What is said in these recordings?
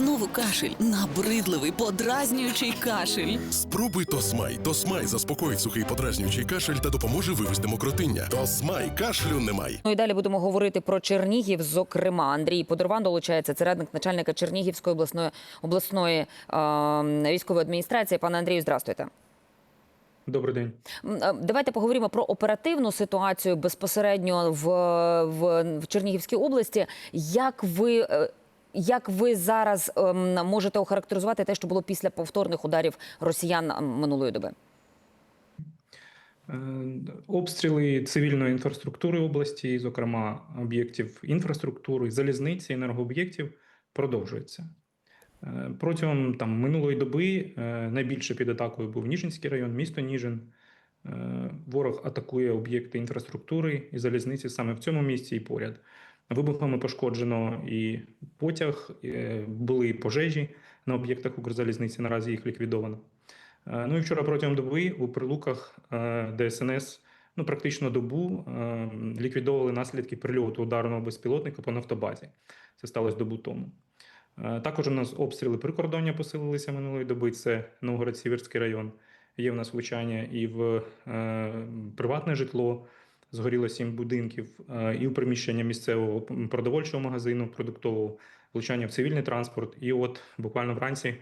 Знову кашель, набридливий, подразнюючий кашель. Спробуй Тосмай. Тосмай заспокоїть сухий подразнюючий кашель та допоможе вивести мокротиння. Тосмай кашлю немає. Ну і далі будемо говорити про Чернігів. Зокрема, Андрій Подорван долучається. Це радник начальника Чернігівської обласної обласної е, військової адміністрації. Пане Андрію, здрастуйте. Добрий день. Е, Давайте поговоримо про оперативну ситуацію безпосередньо в, в, в Чернігівській області. Як ви. Як ви зараз ем, можете охарактеризувати те, що було після повторних ударів росіян минулої доби? Е, Обстріли цивільної інфраструктури області, зокрема об'єктів інфраструктури, залізниці, енергооб'єктів, продовжуються. Е, Протягом там, минулої доби е, найбільше під атакою був Ніжинський район, місто Ніжин. Ворог атакує об'єкти інфраструктури і залізниці саме в цьому місці і поряд. Вибухами пошкоджено і потяг, е, були пожежі на об'єктах Укрзалізниці. Наразі їх ліквідовано. Е, Ну і вчора протягом доби у прилуках е, ДСНС ну практично добу ліквідовували наслідки прильоту ударного безпілотника по нафтобазі. Це сталося добу тому. Також у нас обстріли прикордоння посилилися минулої доби. Це Новгород-Сіверський район. Є в нас влучання і в приватне житло. Згоріло сім будинків, е, і в приміщення місцевого продовольчого магазину, продуктового влучання в цивільний транспорт. І от буквально вранці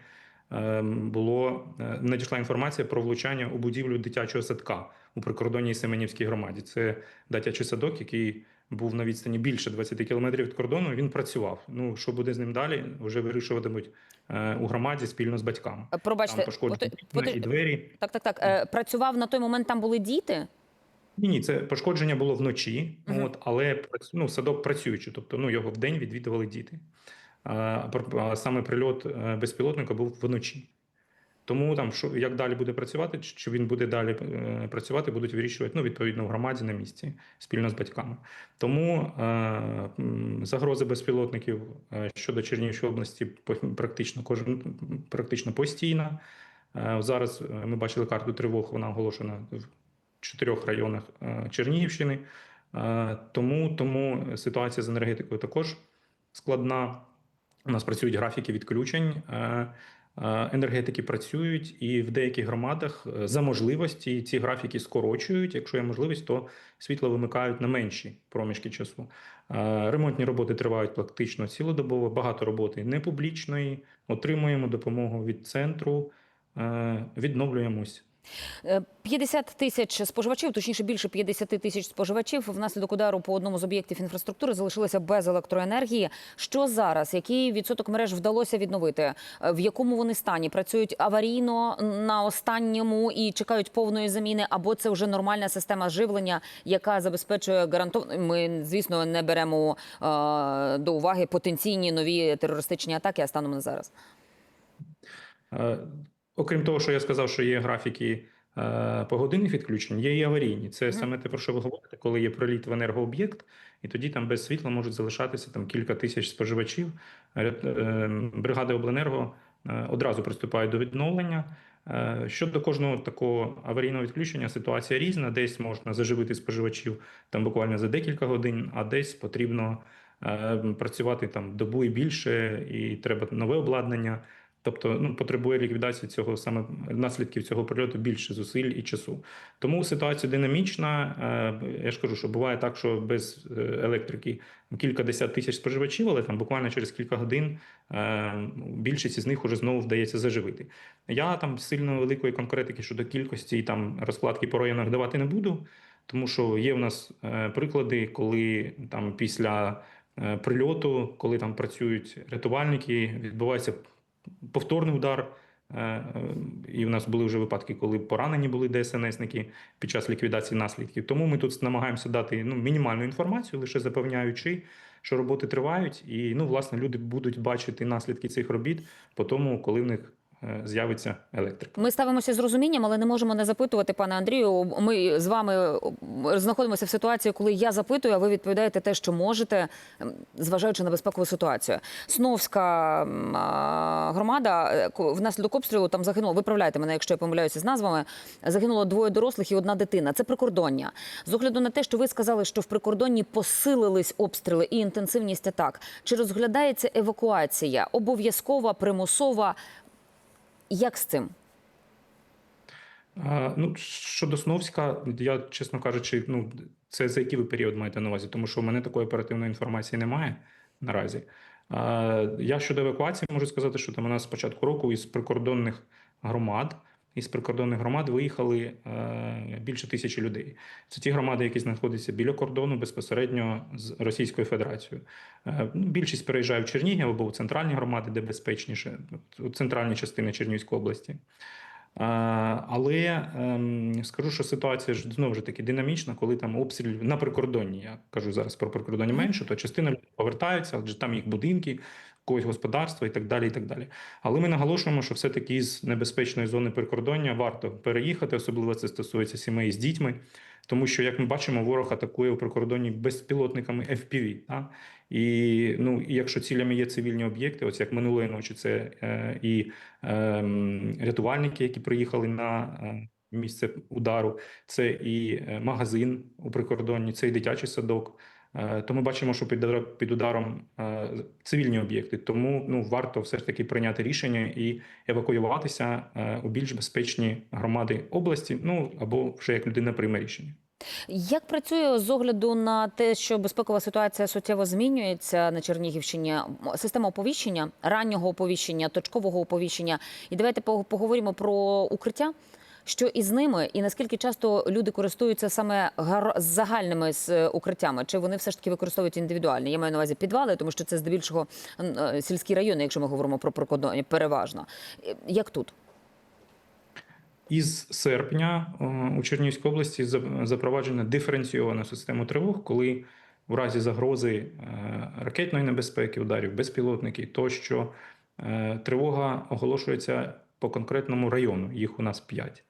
е, було е, надійшла інформація про влучання у будівлю дитячого садка у прикордонній Семенівській громаді. Це дитячий садок, який був на відстані більше 20 кілометрів від кордону. Він працював. Ну що буде з ним далі? Вже вирішуватимуть е, у громаді спільно з батьками. Пробачте, Там пошкоджені от- от- і двері. так, так, так. Працював на той момент. Там були діти. Ні, ні, це пошкодження було вночі, Мгм. от, але ну, садок працюючий, тобто ну, його вдень відвідували діти. А, саме прильот е, безпілотника був вночі. Тому там, що, як далі буде працювати, чи він буде далі е, працювати, будуть вирішувати ну, відповідно в громаді на місці спільно з батьками. Тому е, м, загроза безпілотників е, щодо Чернігівської області практично кожен практично постійна. Зараз ми бачили карту тривог, вона оголошена в чотирьох районах е, Чернігівщини. Е, Тому, тому ситуація з енергетикою також складна. У нас працюють графіки відключень. е, Енергетики працюють, і в деяких громадах за можливості ці графіки скорочують. Якщо є можливість, то світло вимикають на менші проміжки часу. Ремонтні роботи тривають практично цілодобово. Багато роботи непублічної. Отримуємо допомогу від центру, відновлюємось. Е, 50 тисяч споживачів, точніше більше 50 тисяч споживачів внаслідок удару по одному з об'єктів інфраструктури залишилися без електроенергії. Що зараз? Який відсоток мереж вдалося відновити? Е, В якому вони стані? Працюють аварійно на останньому і чекають повної заміни? Або це вже нормальна система живлення, яка забезпечує гарантовано. Ми, звісно, не беремо е, до уваги потенційні нові терористичні атаки, а станом на зараз. Окрім того, що я сказав, що є графіки е, погодинних відключень, є і аварійні. Це саме те, про що ви говорите, коли є проліт в енергооб'єкт, і тоді там без світла можуть залишатися там кілька тисяч споживачів. Е, е, Бригади обленерго е, одразу приступають до відновлення. Е, Щодо кожного такого аварійного відключення, ситуація різна. Десь можна заживити споживачів там буквально за декілька годин, а десь потрібно е, працювати там добу і більше, і треба нове обладнання. Тобто ну, потребує ліквідації цього саме наслідків цього прильоту більше зусиль і часу. Тому ситуація динамічна. Е, Я ж кажу, що буває так, що без е, електрики кілька десят тисяч споживачів, але там буквально через кілька годин е, більшість із них уже знову вдається заживити. Я там сильно великої конкретики щодо кількості і там розкладки по районах давати не буду, тому що є в нас приклади, коли там після прильоту, коли там працюють рятувальники, відбувається повторний удар. Е, е, І в нас були вже випадки, коли поранені були ДСНСники під час ліквідації наслідків. Тому ми тут намагаємося дати ну, мінімальну інформацію, лише запевняючи, що роботи тривають, і ну, власне, люди будуть бачити наслідки цих робіт по тому, коли в них з'явиться електрика. Ми ставимося з розумінням, але не можемо не запитувати, пане Андрію. Ми з вами знаходимося в ситуації, коли я запитую, а ви відповідаєте те, що можете, зважаючи на безпекову ситуацію. Сновська громада е, внаслідок обстрілу там загинуло. Виправляйте мене, якщо я помиляюся з назвами. Загинуло двоє дорослих і одна дитина. Це прикордоння. З огляду на те, що ви сказали, що в прикордонні посилились обстріли і інтенсивність атак. Чи розглядається евакуація обов'язкова, примусова? Як з цим? Ну, щодо Сновська, я, чесно кажучи, ну, це за який ви період маєте на увазі? Тому що в мене такої оперативної інформації немає наразі. Я щодо евакуації можу сказати, що там у нас з року із прикордонних громад, із прикордонних громад виїхали е, більше тисячі людей. Це ті громади, які знаходяться біля кордону безпосередньо з Російською Федерацією. Е, ну, більшість переїжджає в Чернігів або в центральні громади, де безпечніше, у центральні частини Чернігівської області. Е, Але ем, скажу, що ситуація ж знову ж таки динамічна, коли там обстріл на прикордонні. Я кажу зараз про прикордонні менше, то частина людей повертаються, адже там їх будинки, когось господарства і так далі. і так далі. Але ми наголошуємо, що все-таки із небезпечної зони прикордоння варто переїхати, особливо це стосується сімей з дітьми. Тому що, як ми бачимо, ворог атакує у прикордонні безпілотниками FPV. Та? І ну, якщо цілями є цивільні об'єкти, ось як минулої ночі, це е, і е, рятувальники, які приїхали на е, місце удару, це і е, магазин у прикордонні, це і дитячий садок. Е, То ми бачимо, що під, ударом е, цивільні об'єкти. Тому ну варто все ж таки прийняти рішення і евакуюватися е, у більш безпечні громади області. Ну або вже як людина прийме рішення. Як працює з огляду на те, що безпекова ситуація суттєво змінюється на Чернігівщині? Система оповіщення, раннього оповіщення, точкового оповіщення. І давайте поговоримо про укриття. Що із ними, і наскільки часто люди користуються саме загальними е, укриттями? Чи вони все ж таки використовують індивідуальні? Я маю на увазі підвали, тому що це здебільшого е, сільські райони, якщо ми говоримо про прикордонні, переважно. Е, Як тут? Із серпня у Чернігівській області за- запроваджена диференційована система тривог, коли в разі загрози ракетної небезпеки, ударів безпілотників тощо тривога оголошується по конкретному району. Їх у нас 5.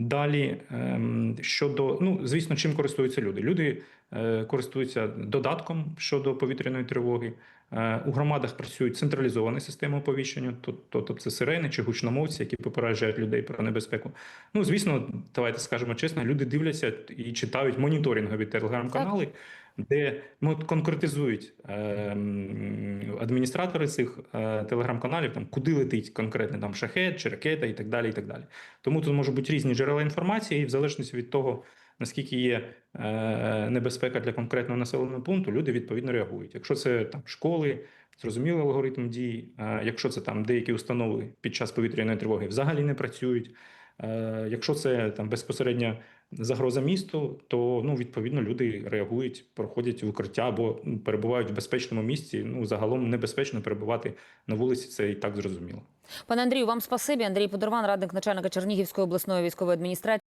Далі ем, щодо, ну звісно, чим користуються люди? Люди е, користуються додатком щодо повітряної тривоги. Е, У громадах працюють централізовані системи оповіщення, тобто це сирени чи гучномовці, які попереджають людей про небезпеку. Ну, звісно, давайте скажемо чесно, люди дивляться і читають моніторингові телеграм-канали, де ну, конкретизують ем, адміністратори цих е, телеграм-каналів, там куди летить конкретно там шахет чи ракета і так далі. і так далі. Тому тут можуть бути різні джерела інформації, і в залежності від того, наскільки є е, небезпека для конкретного населеного пункту, люди відповідно реагують. Якщо це там школи, зрозумілий алгоритм дій. Е, якщо це там деякі установи під час повітряної тривоги взагалі не працюють. Е, Якщо це там безпосередня загроза місту, то ну відповідно люди реагують, проходять в укриття або перебувають в безпечному місці. Ну загалом небезпечно перебувати на вулиці. Це і так зрозуміло. Пане Андрію, вам спасибі. Андрій Подорван, радник начальника Чернігівської обласної військової адміністрації.